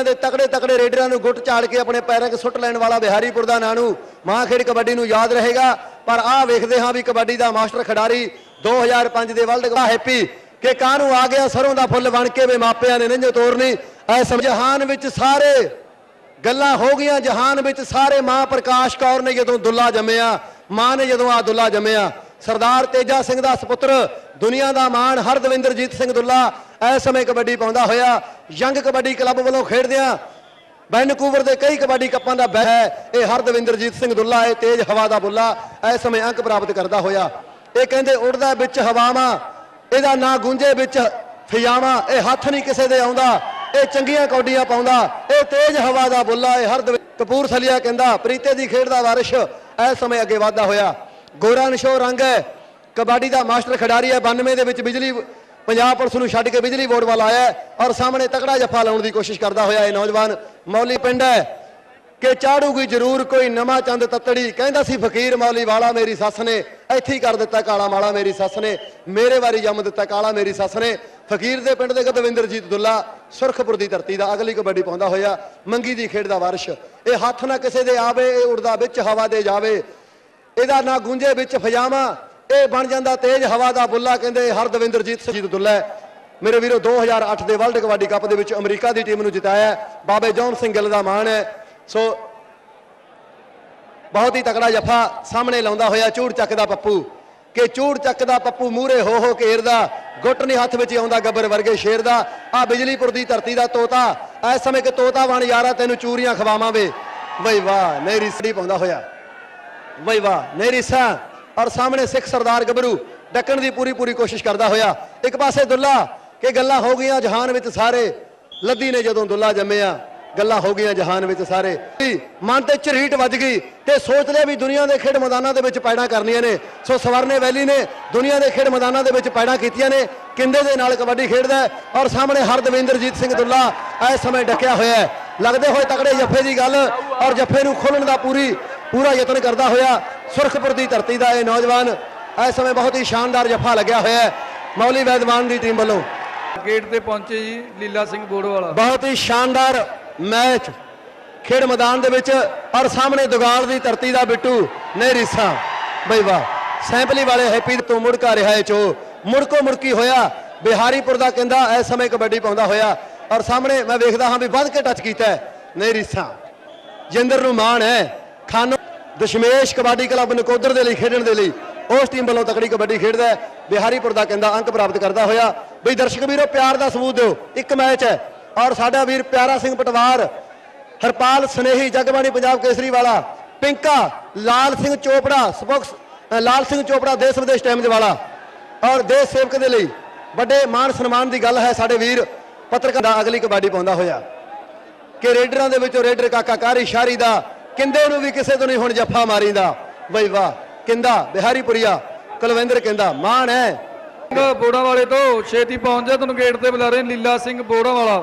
ਦੁਨੀਆ ਦੇ ਤਕੜੇ ਤਕੜੇ ਰੇਡਰਾਂ ਨੂੰ ਗੁੱਟ ਚਾੜ ਕੇ ਆਪਣੇ ਪੈਰਾਂ 'ਚ ਸੁੱਟ ਲੈਣ ਵਾਲਾ ਬਿਹਾਰੀਪੁਰ ਦਾ ਨਾਨੂ। ਮਾਂ ਖੇਡ ਕਬੱਡੀ ਨੂੰ ਯਾਦ ਰਹੇਗਾ, ਪਰ ਆਹ ਵੇਖਦੇ ਹਾਂ ਵੀ ਕਬੱਡੀ ਦਾ ਮਾਸਟਰ ਖਿਡਾਰੀ 2005 ਦੇ ਵਰਲਡ ਕੱਪ ਹੈਪੀ ਕਿ ਕਾਹਨੂੰ ਆ ਗਿਆ, ਸਰੋਂ ਦਾ ਫੁੱਲ ਬਣ ਕੇ ਵੇ ਮਾਪਿਆਂ ਨੇ ਨੰਝੋ ਤੋਰਨੀ। ਐ ਜਹਾਨ ਵਿੱਚ ਸਾਰੇ ਗੱਲਾਂ ਹੋ ਗਈਆਂ, ਜਹਾਨ ਵਿੱਚ ਸਾਰੇ ਮਾਂ ਪ੍ਰਕਾਸ਼ ਕੌਰ ਨੇ ਜਦੋਂ ਦੁੱਲਾ ਜੰਮਿਆ, ਮਾਂ ਨੇ ਜਦੋਂ ਆ ਦੁੱਲਾ ਜੰਮਿਆ ਸਰਦਾਰ ਤੇਜਾ ਸਿੰਘ ਦਾ ਸੁਪੁੱਤਰ, ਦੁਨੀਆ ਦਾ ਮਾਣ ਹਰਦਵਿੰਦਰਜੀਤ ਸਿੰਘ ਦੁੱਲਾ। ਇਸ ਸਮੇਂ ਕਬੱਡੀ ਪਾਉਂਦਾ ਹੋਇਆ, ਯੰਗ ਕਬੱਡੀ ਕਲੱਬ ਵੱਲੋਂ ਖੇਡਦਿਆਂ ਵੈਨਕੂਵਰ ਦੇ ਕਈ ਕਬੱਡੀ ਕੱਪਾਂ ਦਾ ਬਹਿ ਹੈ। ਇਹ ਹਰਦਵਿੰਦਰਜੀਤ ਸਿੰਘ ਦੁੱਲਾ, ਇਹ ਤੇਜ਼ ਹਵਾ ਦਾ ਬੁੱਲਾ ਇਸ ਸਮੇਂ ਅੰਕ ਪ੍ਰਾਪਤ ਕਰਦਾ ਹੋਇਆ। ਇਹ ਕਹਿੰਦੇ ਉੜਦਾ ਵਿੱਚ ਹਵਾਵਾਂ, ਇਹਦਾ ਨਾਂ ਗੂੰਜੇ ਵਿੱਚ ਫਿਜਾਵਾਂ, ਇਹ ਹੱਥ ਨਹੀਂ ਕਿਸੇ ਦੇ ਆਉਂਦਾ, ਇਹ ਚੰਗੀਆਂ ਕੌਡੀਆਂ ਪਾਉਂਦਾ, ਇਹ ਤੇਜ਼ ਹਵਾ ਦਾ ਬੁੱਲਾ, ਇਹ ਹਰ ਕਪੂਰਥਲੀਆ ਕਹਿੰਦਾ, ਪ੍ਰੀਤੇ ਦੀ ਖੇਡ ਦਾ ਵਾਰਿਸ਼ ਇਸ ਸਮੇਂ ਅੱਗੇ ਵਾਧਾ ਹੋਇਆ। ਗੋਰਾ ਨਸ਼ੋ ਰੰਗ ਹੈ। ਕਬੱਡੀ ਦਾ ਮਾਸਟਰ ਖਿਡਾਰੀ ਹੈ। 92 ਦੇ ਵਿੱਚ ਬਿਜਲੀ ਪੰਜਾਬ ਪੁਲਿਸ ਨੂੰ ਛੱਡ ਕੇ ਬਿਜਲੀ ਬੋਰਡ ਵੱਲ ਆਇਆ ਔਰ ਸਾਹਮਣੇ ਤਕੜਾ ਜੱਫਾ ਲਾਉਣ ਦੀ ਕੋਸ਼ਿਸ਼ ਕਰਦਾ ਹੋਇਆ ਇਹ ਨੌਜਵਾਨ ਮੌਲੀ ਪਿੰਡ ਹੈ ਕਿ ਚਾੜੂਗੀ ਜ਼ਰੂਰ ਕੋਈ ਨਵਾਂ ਚੰਦ ਤੱਤੜੀ। ਕਹਿੰਦਾ ਸੀ, ਫਕੀਰ ਮੌਲੀ, ਵਾਲਾ ਮੇਰੀ ਸੱਸ ਨੇ। ਇੱਥੇ ਹੀ ਕਰ ਦਿੱਤਾ ਕਾਲਾ ਮਾਲਾ ਮੇਰੀ ਸੱਸ ਨੇ। ਮੇਰੇ ਵਾਰੀ ਜੰਮ ਦਿੱਤਾ ਕਾਲਾ ਮੇਰੀ ਸੱਸ ਨੇ। ਫਕੀਰ ਦੇ ਪਿੰਡ ਦੇ ਗਦਵਿੰਦਰਜੀਤ ਦੁੱਲਾ ਸੁਰਖਪੁਰ ਦੀ ਧਰਤੀ ਦਾ ਅਗਲੀ ਕਬੱਡੀ ਪਾਉਂਦਾ ਹੋਇਆ। ਮੰਗੀ ਦੀ ਖੇਡ ਦਾ ਵਾਰਿਸ਼। ਇਹ ਹੱਥ ਨਾ ਕਿਸੇ ਦੇ ਆਵੇ, ਇਹ ਉੜਦਾ ਵਿੱਚ, ਹਵਾ ਦੇ ਜਾਵੇ। ਇਹਦਾ ਨਾ ਗੁੰਜੇ ਵਿੱਚ ਫਜਾਵਾ, ਇਹ ਬਣ ਜਾਂਦਾ ਤੇਜ਼ ਹਵਾ ਦਾ ਬੁੱਲਾ, ਕਹਿੰਦੇ ਹਰਦਵਿੰਦਰਜੀਤ ਸਿੰਘ ਦੁੱਲਾ ਹੈ। ਮੇਰੇ ਵੀਰੋ 2008 ਦੇ ਵਰਲਡ ਕਬੱਡੀ ਕੱਪ ਦੇ ਵਿੱਚ ਅਮਰੀਕਾ ਦੀ ਟੀਮ ਨੂੰ ਜਿਤਾਇਆ ਬਾਬੇ ਜੌਨ ਸਿੰਘ ਗਿੱਲ ਦਾ ਮਾਣ ਹੈ। ਸੋ, ਬਹੁਤ ਹੀ ਤਕੜਾ ਜਫਾ ਸਾਹਮਣੇ ਲਾਉਂਦਾ ਹੋਇਆ ਚੂੜ ਚੱਕ ਦਾ ਪੱਪੂ। ਕਿ ਚੂੜ ਚੱਕ ਦਾ ਪੱਪੂ ਮੂਰੇ ਹੋ ਹੋ ਘੇਰਦਾ, ਗੁੱਟ ਨਹੀਂ ਹੱਥ ਵਿੱਚ ਆਉਂਦਾ ਗੱਬਰ ਵਰਗੇ ਸ਼ੇਰ ਦਾ। ਆ ਬਿਜਲੀਪੁਰ ਦੀ ਧਰਤੀ ਦਾ ਤੋਤਾ, ਇਸ ਸਮੇਂ ਕਿ ਤੋਤਾ ਬਣ ਯਾਰਾ ਤੈਨੂੰ ਚੂਰੀਆਂ ਖਵਾਵਾਂ ਵੇ ਵਈ ਵਾਹ ਨੇਰੀ ਸੜੀ ਪਾਉਂਦਾ ਹੋਇਆ। ਵਈ ਵਾਹ ਨੇਰੀ ਸਾ ਔਰ ਸਾਹਮਣੇ ਸਿੱਖ ਸਰਦਾਰ ਗੱਭਰੂ ਡੱਕਣ ਦੀ ਪੂਰੀ ਪੂਰੀ ਕੋਸ਼ਿਸ਼ ਕਰਦਾ ਹੋਇਆ। ਇੱਕ ਪਾਸੇ ਦੁੱਲਾ ਕਿ ਗੱਲਾਂ ਹੋ ਗਈਆਂ ਜਹਾਨ ਵਿੱਚ ਸਾਰੇ, ਲੱਦੀ ਨੇ ਜਦੋਂ ਦੁੱਲਾ ਜੰਮਿਆ, ਗੱਲਾਂ ਹੋ ਗਈਆਂ ਜਹਾਨ ਵਿੱਚ ਸਾਰੇ। ਮਨ ਤੇ ਝਰੀਟ ਵੱਜ ਗਈ ਤੇ ਸੋਚ ਲਿਆ ਵੀ ਦੁਨੀਆ ਦੇ ਖੇਡ ਮੈਦਾਨਾਂ ਦੇ ਵਿੱਚ ਪੈੜਾਂ ਕਰਨੀਆਂ ਨੇ। ਸੋ ਸਵਰਨੇ ਵੈਲੀ ਨੇ ਦੁਨੀਆ ਦੇ ਖੇਡ ਮੈਦਾਨਾਂ ਦੇ ਵਿੱਚ ਪੈੜਾਂ ਕੀਤੀਆਂ ਨੇ, ਕਿੰਦੇ ਦੇ ਨਾਲ ਕਬੱਡੀ ਖੇਡਦਾ ਔਰ ਸਾਹਮਣੇ ਹਰਦਵਿੰਦਰਜੀਤ ਸਿੰਘ ਦੁੱਲਾ ਇਸ ਸਮੇਂ ਡੱਕਿਆ ਹੋਇਆ ਹੈ। ਲੱਗਦੇ ਹੋਏ ਤਕੜੇ ਜੱਫੇ ਦੀ ਗੱਲ ਔਰ ਜੱਫੇ ਨੂੰ ਖੋਲਣ ਦਾ ਪੂਰੀ ਪੂਰਾ ਯਤਨ ਕਰਦਾ ਹੋਇਆ ਸੁਰਖਪੁਰ ਦੀ ਧਰਤੀ ਦਾ ਇਹ ਨੌਜਵਾਨ ਇਸ ਸਮੇਂ ਬਹੁਤ ਹੀ ਸ਼ਾਨਦਾਰ ਜੱਫਾ ਲੱਗਿਆ ਹੋਇਆ ਹੈ। ਮੌਲੀ ਵੈਦਵਾਨ ਦੀ ਟੀਮ ਵੱਲੋਂ। ਗੇਟ ਤੇ ਪਹੁੰਚੇ ਜੀ ਲੀਲਾ ਸਿੰਘ ਬੋੜਵਾਲਾ ਬਹੁਤ ਹੀ ਸ਼ਾਨਦਾਰ ਮੈਚ ਖੇਡ ਮੈਦਾਨ ਦੇ ਵਿੱਚ ਔਰ ਸਾਹਮਣੇ ਦੁਗਾਲ ਦੀ ਧਰਤੀ ਦਾ ਬਿੱਟੂ ਨਹਿਰੀਸਾ ਬਈ ਵਾਹ ਸੈਂਪਲੀ ਵਾਲੇ ਹੈਪੀ ਤੋਂ ਮੁੜਕਾ ਰਿਹਾ ਹੈ ਚੋ। ਮੁੜਕੋ ਮੁੜਕੀ ਹੋਇਆ ਬਿਹਾਰੀਪੁਰ ਦਾ ਕਹਿੰਦਾ ਇਸ ਸਮੇਂ ਕਬੱਡੀ ਪਾਉਂਦਾ ਹੋਇਆ। ਔਰ ਸਾਹਮਣੇ ਮੈਂ ਵੇਖਦਾ ਹਾਂ ਵੀ ਵੱਧ ਕੇ ਟੱਚ ਕੀਤਾ ਨਹਿਰੀਸਾ ਜਿੰਦਰ ਨੂੰ ਮਾਣ ਹੈ ਖਾਨੋ ਦਸ਼ਮੇਸ਼ ਕਬੱਡੀ ਕਲੱਬ ਨਕੋਦਰ ਦੇ ਲਈ, ਖੇਡਣ ਦੇ ਲਈ ਉਸ ਟੀਮ ਵੱਲੋਂ ਤਕੜੀ ਕਬੱਡੀ ਖੇਡਦਾ ਬਿਹਾਰੀਪੁਰ ਦਾ ਕਹਿੰਦਾ ਅੰਕ ਪ੍ਰਾਪਤ ਕਰਦਾ ਹੋਇਆ। ਬਈ ਦਰਸ਼ਕ ਵੀਰੋ, ਪਿਆਰ ਦਾ ਸਬੂਤ ਦਿਓ। ਇੱਕ ਮੈਚ ਹੈ ਔਰ ਸਾਡਾ ਵੀਰ ਪਿਆਰਾ ਸਿੰਘ ਪਟਵਾਰ, ਹਰਪਾਲ ਸਨੇਹੀ, ਜਗਬਾਣੀ ਪੰਜਾਬ ਕੇਸਰੀ ਵਾਲਾ ਪਿੰਕਾ, ਲਾਲ ਸਿੰਘ ਚੋਪੜਾ, ਸਪੋਕਸ ਲਾਲ ਸਿੰਘ ਚੋਪੜਾ ਦੇਸ਼ ਵਿਦੇਸ਼ ਟਾਈਮਜ਼ ਵਾਲਾ। ਔਰ ਦੇਸ਼ ਸੇਵਕ ਦੇ ਲਈ ਵੱਡੇ ਮਾਣ ਸਨਮਾਨ ਦੀ ਗੱਲ ਹੈ ਸਾਡੇ ਵੀਰ ਪੱਤਰਕਾਰ ਦਾ। ਅਗਲੀ ਕਬੱਡੀ ਪਾਉਂਦਾ ਹੋਇਆ। ਕਿ ਰੇਡਰਾਂ ਦੇ ਵਿੱਚੋਂ ਰੇਡਰ ਕਾਕਾ ਕਾਰੀ ਸ਼ਾਰੀ ਦਾ ਕਿੰਦੇ ਨੂੰ ਵੀ ਕਿਸੇ ਤੋਂ ਨਹੀਂ ਹੁਣ ਜੱਫਾ ਮਾਰੀਦਾ? ਬਈ ਵਾਹ, ਕਿੰਦਾ? ਬਿਹਾਰੀਪੁਰੀਆ, ਕੁਲਵਿੰਦਰ ਕਹਿੰਦਾ ਮਾਣ ਹੈ। ਬੋੜਾ ਵਾਲੇ ਤੋਂ ਛੇਤੀ ਪਹੁੰਚ ਜਾ, ਤੁਹਾਨੂੰ ਗੇਟ ਤੇ ਬੁਲਾ ਰਹੇ ਲੀਲਾ ਸਿੰਘ ਬੋੜਾ ਵਾਲਾ